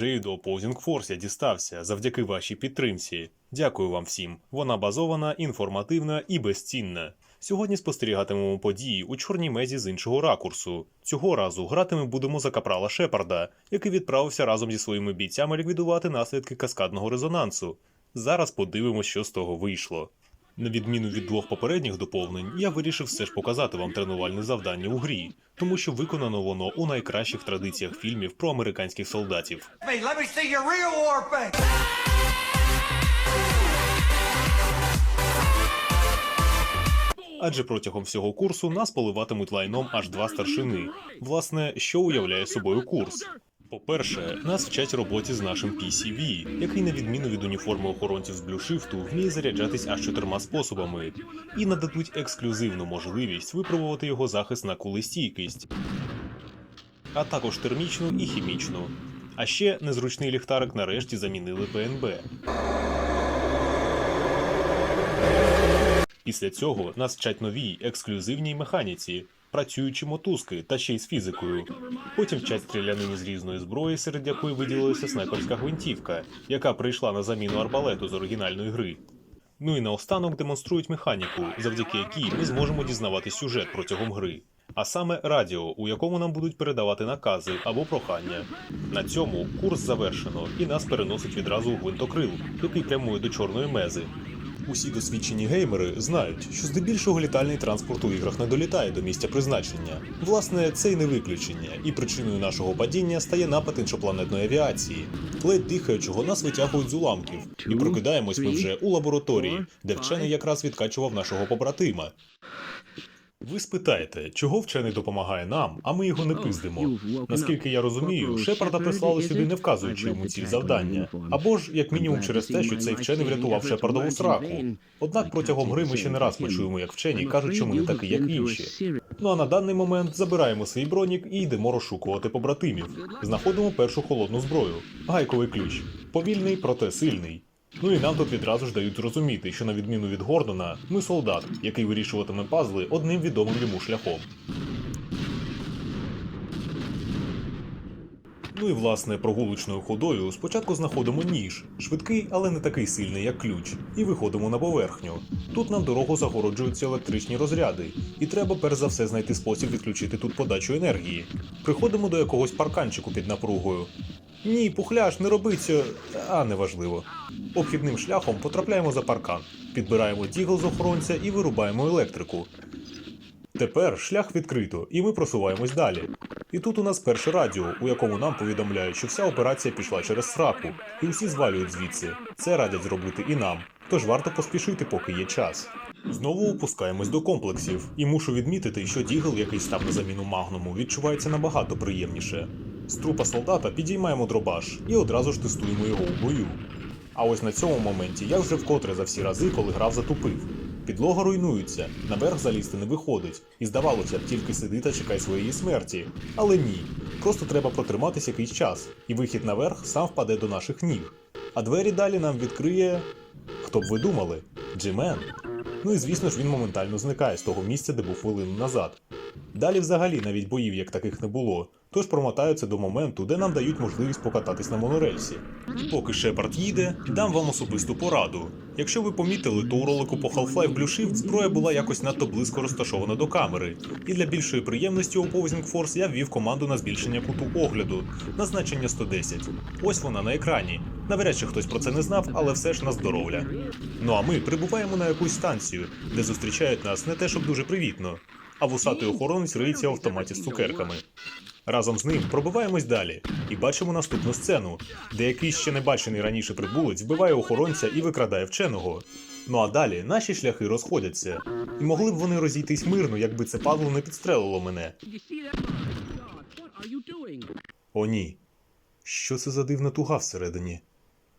Вже і до Opposing Force я дістався завдяки вашій підтримці. Дякую вам всім. Вона базована, інформативна і безцінна. Сьогодні спостерігатимемо події у чорній мезі з іншого ракурсу. Цього разу гратиме будемо за капрала Шепарда, який відправився разом зі своїми бійцями ліквідувати наслідки каскадного резонансу. Зараз подивимось, що з того вийшло. На відміну від двох попередніх доповнень, я вирішив все ж показати вам тренувальне завдання у грі, тому що виконано воно у найкращих традиціях фільмів про американських солдатів. Адже протягом всього курсу нас поливатимуть лайном аж два старшини. Власне, що уявляє собою курс? По-перше, нас вчать роботі з нашим PCV, який, на відміну від уніформи охоронців з блюшифту, вміє заряджатись аж чотирма способами, і нададуть ексклюзивну можливість випробувати його захист на кулестійкість, а також термічну і хімічну. А ще незручний ліхтарик нарешті замінили ПНБ. Після цього нас вчать новій ексклюзивній механіці, працюючі мотузки та ще й з фізикою. Потім вчать стрілянині з різної зброї, серед якої виділилася снайперська гвинтівка, яка прийшла на заміну арбалету з оригінальної гри. Ну і наостанок демонструють механіку, завдяки якій ми зможемо дізнавати сюжет протягом гри. А саме радіо, у якому нам будуть передавати накази або прохання. На цьому курс завершено, і нас переносить відразу у гвинтокрил, який прямує до чорної мези. Усі досвідчені геймери знають, що здебільшого літальний транспорт у іграх не долітає до місця призначення. Власне, це й не виключення, і причиною нашого падіння стає напад іншопланетної авіації. Ледь дихаючого нас витягують з уламків, і прокидаємось ми вже у лабораторії, де вчений якраз відкачував нашого побратима. Ви спитаєте, чого вчений допомагає нам, а ми його не пиздимо. Наскільки я розумію, Шепарда прислали сюди, не вказуючи йому ціль завдання, або ж як мінімум через те, що цей вчений врятував Шепардову сраку. Однак протягом гри ми ще не раз почуємо, як вчені кажуть, що ми не такі, як інші. Ну а на даний момент забираємо свій бронік і йдемо розшукувати побратимів. Знаходимо першу холодну зброю гайковий ключ. Повільний, проте сильний. Ну і нам тут відразу ж дають зрозуміти, що на відміну від Гордона, ми солдат, який вирішуватиме пазли одним відомим йому шляхом. Ну і власне прогулочною ходою спочатку знаходимо ніж, швидкий, але не такий сильний, як ключ, і виходимо на поверхню. Тут нам дорогу загороджуються електричні розряди, і треба перш за все знайти спосіб відключити тут подачу енергії. Приходимо до якогось парканчику під напругою. Ні, пухляш, не роби цього, а неважливо. Обхідним шляхом потрапляємо за паркан, підбираємо дігл з охоронця і вирубаємо електрику. Тепер шлях відкрито, і ми просуваємось далі. І тут у нас перше радіо, у якому нам повідомляють, що вся операція пішла через сраку, і усі звалюють звідси. Це радять зробити і нам. Тож варто поспішити, поки є час. Знову опускаємось до комплексів, і мушу відмітити, що дігл, який став на заміну магнуму, відчувається набагато приємніше. З трупа солдата підіймаємо дробаш і одразу ж тестуємо його у бою. А ось на цьому моменті я вже вкотре за всі рази, коли грав, затупив. Підлога руйнується, наверх залізти не виходить, і здавалося б, тільки сиди та чекай своєї смерті. Але ні. Просто треба протриматись якийсь час, і вихід наверх сам впаде до наших ніг. А двері далі нам відкриє. Хто б ви думали? Джимен. Ну і звісно ж він моментально зникає з того місця, де був хвилину назад. Далі взагалі навіть боїв як таких не було, тож промотаються до моменту, де нам дають можливість покататись на монорельсі. Поки Шепард їде, дам вам особисту пораду. Якщо ви помітили, то у ролику по Half-Life Blue Shift зброя була якось надто близько розташована до камери, і для більшої приємності у Opposing Force я ввів команду на збільшення куту огляду на значення 110. Ось вона на екрані. Навряд чи хтось про це не знав, але все ж на здоров'я. Ну а ми прибуваємо на якусь станцію, де зустрічають нас не те, щоб дуже привітно, а вусатий охоронець риється в автоматі з цукерками. Разом з ним пробиваємось далі і бачимо наступну сцену, де якийсь ще не бачений раніше прибулець вбиває охоронця і викрадає вченого. Ну а далі наші шляхи розходяться, і могли б вони розійтись мирно, якби це падло не підстрелило мене. О ні. Що це за дивна туга всередині?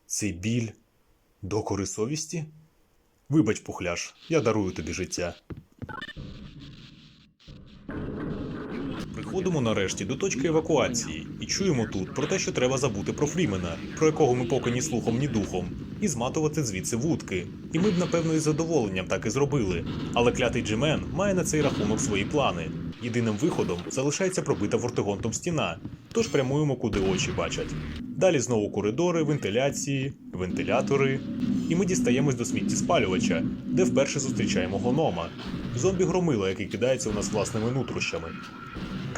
Цей біль докори совісті? Вибач, пухляш, я дарую тобі життя. Приходимо нарешті до точки евакуації і чуємо тут про те, що треба забути про Фрімена, про якого ми поки ні слухом, ні духом, і зматувати звідси вудки. І ми б, напевно, із задоволенням так і зробили. Але клятий Джемен має на цей рахунок свої плани. Єдиним виходом залишається пробита вортигонтом стіна, тож прямуємо куди очі бачать. Далі знову коридори, вентиляції, вентилятори. І ми дістаємось до сміттєспалювача, де вперше зустрічаємо гонома, зомбі громила, який кидається у нас власними нутрощами.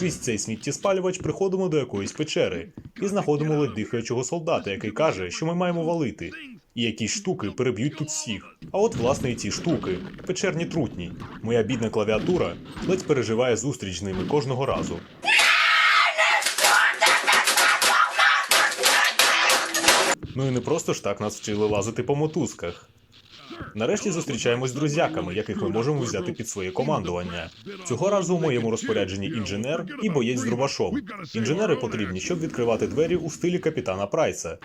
Крізь цей сміттєспалювач приходимо до якоїсь печери і знаходимо ледь дихаючого солдата, який каже, що ми маємо валити. І якісь штуки переб'ють тут всіх. А от власне і ці штуки, печерні трутні. Моя бідна клавіатура ледь переживає зустріч з ними кожного разу. Ну і не просто ж так нас вчили лазити по мотузках. Нарешті зустрічаємось з друзяками, яких ми можемо взяти під своє командування. Цього разу у моєму розпорядженні інженер і боєць з дробашом. Інженери потрібні, щоб відкривати двері у стилі капітана Прайса.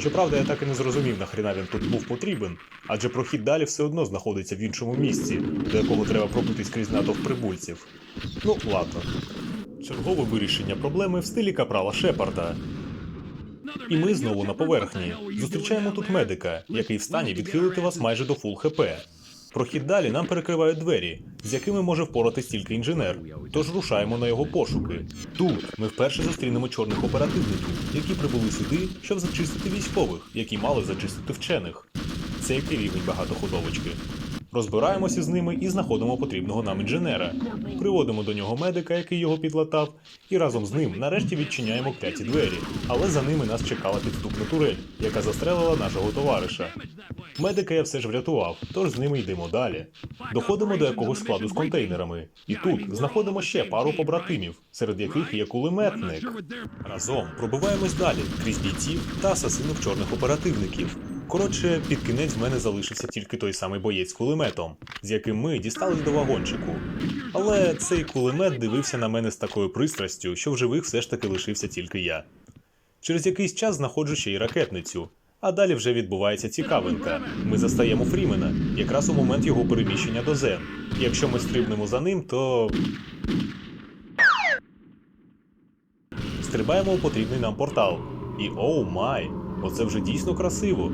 Щоправда, я так і не зрозумів, нахріна він тут був потрібен, адже прохід далі все одно знаходиться в іншому місці, до якого треба пробитись крізь натовп прибульців. Ну, ладно. Чергове вирішення проблеми в стилі капрала Шепарда. І ми знову на поверхні. Зустрічаємо тут медика, який в стані відхилити вас майже до фул хп. Прохід далі нам перекривають двері, з якими може впоратись тільки інженер. Тож рушаємо на його пошуки. Тут ми вперше зустрінемо чорних оперативників, які прибули сюди, щоб зачистити військових, які мали зачистити вчених. Це який рівень багатоходовочки. Розбираємося з ними і знаходимо потрібного нам інженера. Приводимо до нього медика, який його підлатав, і разом з ним нарешті відчиняємо кляті двері. Але за ними нас чекала підступна турель, яка застрелила нашого товариша. Медика я все ж врятував, тож з ними йдемо далі. Доходимо до якогось складу з контейнерами, і тут знаходимо ще пару побратимів, серед яких є кулеметник. Разом пробиваємось далі крізь бійців та асасинів чорних оперативників. Коротше, під кінець в мене залишився тільки той самий боєць з кулеметом, з яким ми дістались до вагончику. Але цей кулемет дивився на мене з такою пристрастю, що в живих все ж таки лишився тільки я. Через якийсь час знаходжу ще й ракетницю. А далі вже відбувається цікавинка. Ми застаємо Фрімена, якраз у момент його переміщення до Зен. Якщо ми стрибнемо за ним, то. Стрибаємо у потрібний нам портал. І оу май! Оце вже дійсно красиво.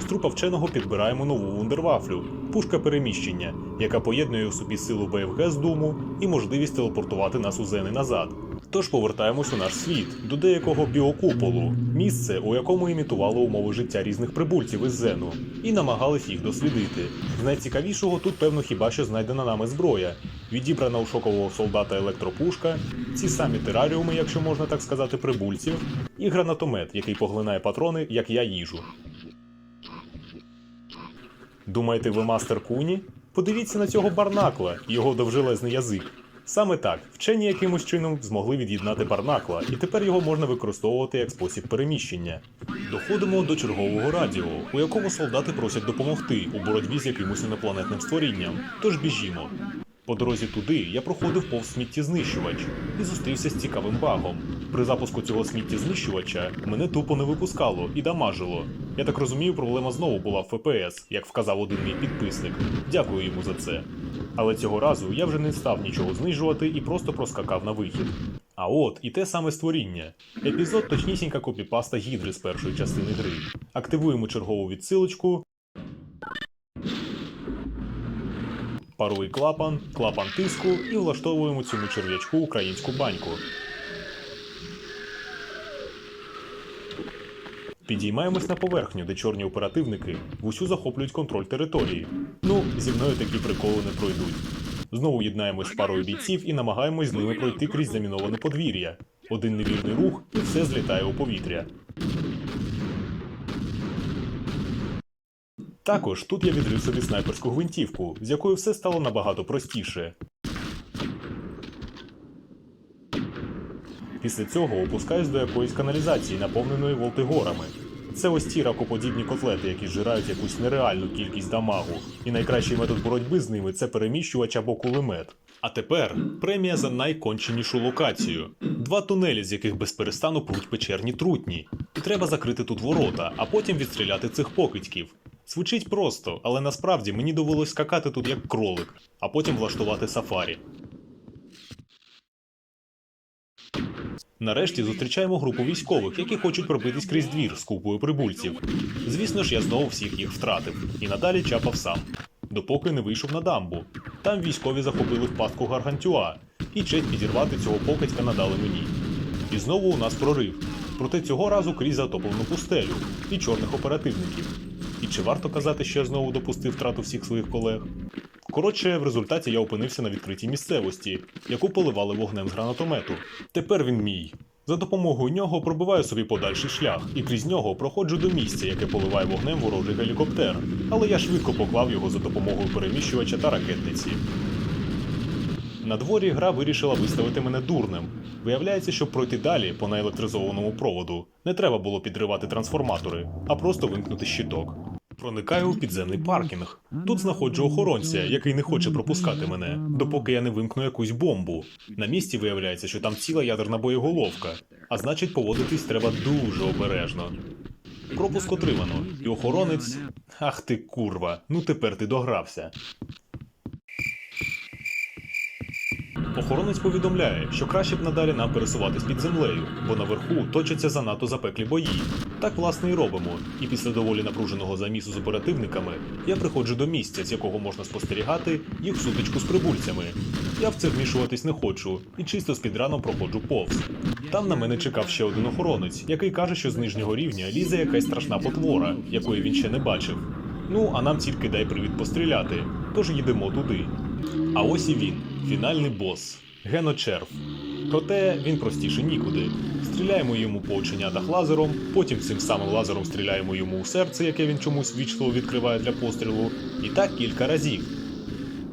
З трупа вченого підбираємо нову вундервафлю пушка переміщення, яка поєднує у собі силу БФГ з Думу і можливість телепортувати нас у Зени назад. Тож повертаємось у наш світ, до деякого біокуполу, місце, у якому імітувало умови життя різних прибульців із Зену, і намагались їх дослідити. З найцікавішого тут, певно, хіба що знайдена нами зброя, відібрана у шокового солдата електропушка, ці самі тераріуми, якщо можна так сказати, прибульців, і гранатомет, який поглинає патрони, як я їжу. Думаєте, ви мастер куні? Подивіться на цього барнакла його довжелезний язик. Саме так, вчені якимось чином змогли від'єднати барнакла, і тепер його можна використовувати як спосіб переміщення. Доходимо до чергового радіо, у якому солдати просять допомогти у боротьбі з якимось інопланетним створінням. Тож біжімо. По дорозі туди я проходив повз сміттєзнищувач і зустрівся з цікавим багом. При запуску цього сміттєзнищувача мене тупо не випускало і дамажило. Я так розумію, проблема знову була в ФПС, як вказав один мій підписник. Дякую йому за це. Але цього разу я вже не став нічого знижувати і просто проскакав на вихід. А от і те саме створіння. Епізод точнісінька копіпаста гідри з першої частини гри. Активуємо чергову відсилочку. Паровий клапан, клапан тиску і влаштовуємо цьому черв'ячку українську баньку. Підіймаємось на поверхню, де чорні оперативники в усю захоплюють контроль території. Ну, зі мною такі приколи не пройдуть. Знову єднаємось з парою бійців і намагаємось з ними пройти крізь заміноване подвір'я. Один невірний рух і все злітає у повітря. Також тут я відрив собі снайперську гвинтівку, з якою все стало набагато простіше. Після цього опускаюсь до якоїсь каналізації, наповненої волтигорами. Це ось ті ракоподібні котлети, які зжирають якусь нереальну кількість дамагу. І найкращий метод боротьби з ними це переміщувач або кулемет. А тепер премія за найконченішу локацію. Два тунелі, з яких безперестану пруть печерні трутні. І треба закрити тут ворота, а потім відстріляти цих покидьків. Звучить просто, але насправді мені довелось скакати тут як кролик, а потім влаштувати сафарі. Нарешті зустрічаємо групу військових, які хочуть пробитись крізь двір з купою прибульців. Звісно ж, я знову всіх їх втратив і надалі чапав сам, допоки не вийшов на дамбу. Там військові захопили в пастку гаргантюа, і честь підірвати цього покидька надали мені. І знову у нас прорив. Проте цього разу крізь затоплену пустелю і чорних оперативників. І чи варто казати, що я знову допустив втрату всіх своїх колег? Коротше, в результаті я опинився на відкритій місцевості, яку поливали вогнем з гранатомету. Тепер він мій. За допомогою нього пробиваю собі подальший шлях, і крізь нього проходжу до місця, яке поливає вогнем ворожий гелікоптер. Але я швидко поклав його за допомогою переміщувача та ракетниці. На дворі гра вирішила виставити мене дурним. Виявляється, щоб пройти далі по наелектризованому проводу, не треба було підривати трансформатори, а просто вимкнути щиток. Проникаю у підземний паркінг. Тут знаходжу охоронця, який не хоче пропускати мене, допоки я не вимкну якусь бомбу. На місці виявляється, що там ціла ядерна боєголовка, а значить поводитись треба дуже обережно. Пропуск отримано, і охоронець. Ах ти курва, ну тепер ти догрався. Охоронець повідомляє, що краще б надалі нам пересуватись під землею, бо наверху точаться занадто запеклі бої. Так власне і робимо. І після доволі напруженого замісу з оперативниками я приходжу до місця, з якого можна спостерігати їх сутичку з прибульцями. Я в це вмішуватись не хочу і чисто з підраном проходжу повз. Там на мене чекав ще один охоронець, який каже, що з нижнього рівня лізе якась страшна потвора, якої він ще не бачив. Ну, а нам тільки дай привід постріляти, тож їдемо туди. А ось і він, фінальний бос геночерв. Проте він простіше нікуди. Стріляємо йому по оченятах лазером, потім цим самим лазером стріляємо йому у серце, яке він чомусь вічливо відкриває для пострілу, і так кілька разів.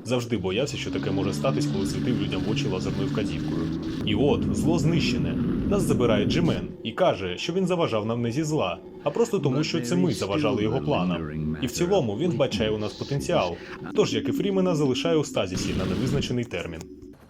Завжди боявся, що таке може статись, коли світив людям в очі лазерною вказівкою. І от зло знищене. Нас забирає Джимен і каже, що він заважав нам не зі зла, а просто тому, що це ми заважали його планам. І в цілому він вбачає у нас потенціал. Тож, як і Фрімена, залишає у стазісі на невизначений термін.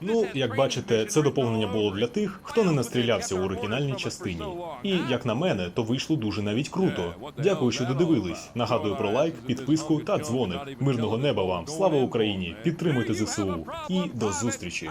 Ну, як бачите, це доповнення було для тих, хто не настрілявся у оригінальній частині. І як на мене, то вийшло дуже навіть круто. Дякую, що додивились. Нагадую про лайк, підписку та дзвоник. Мирного неба вам! Слава Україні! Підтримуйте ЗСУ і до зустрічі!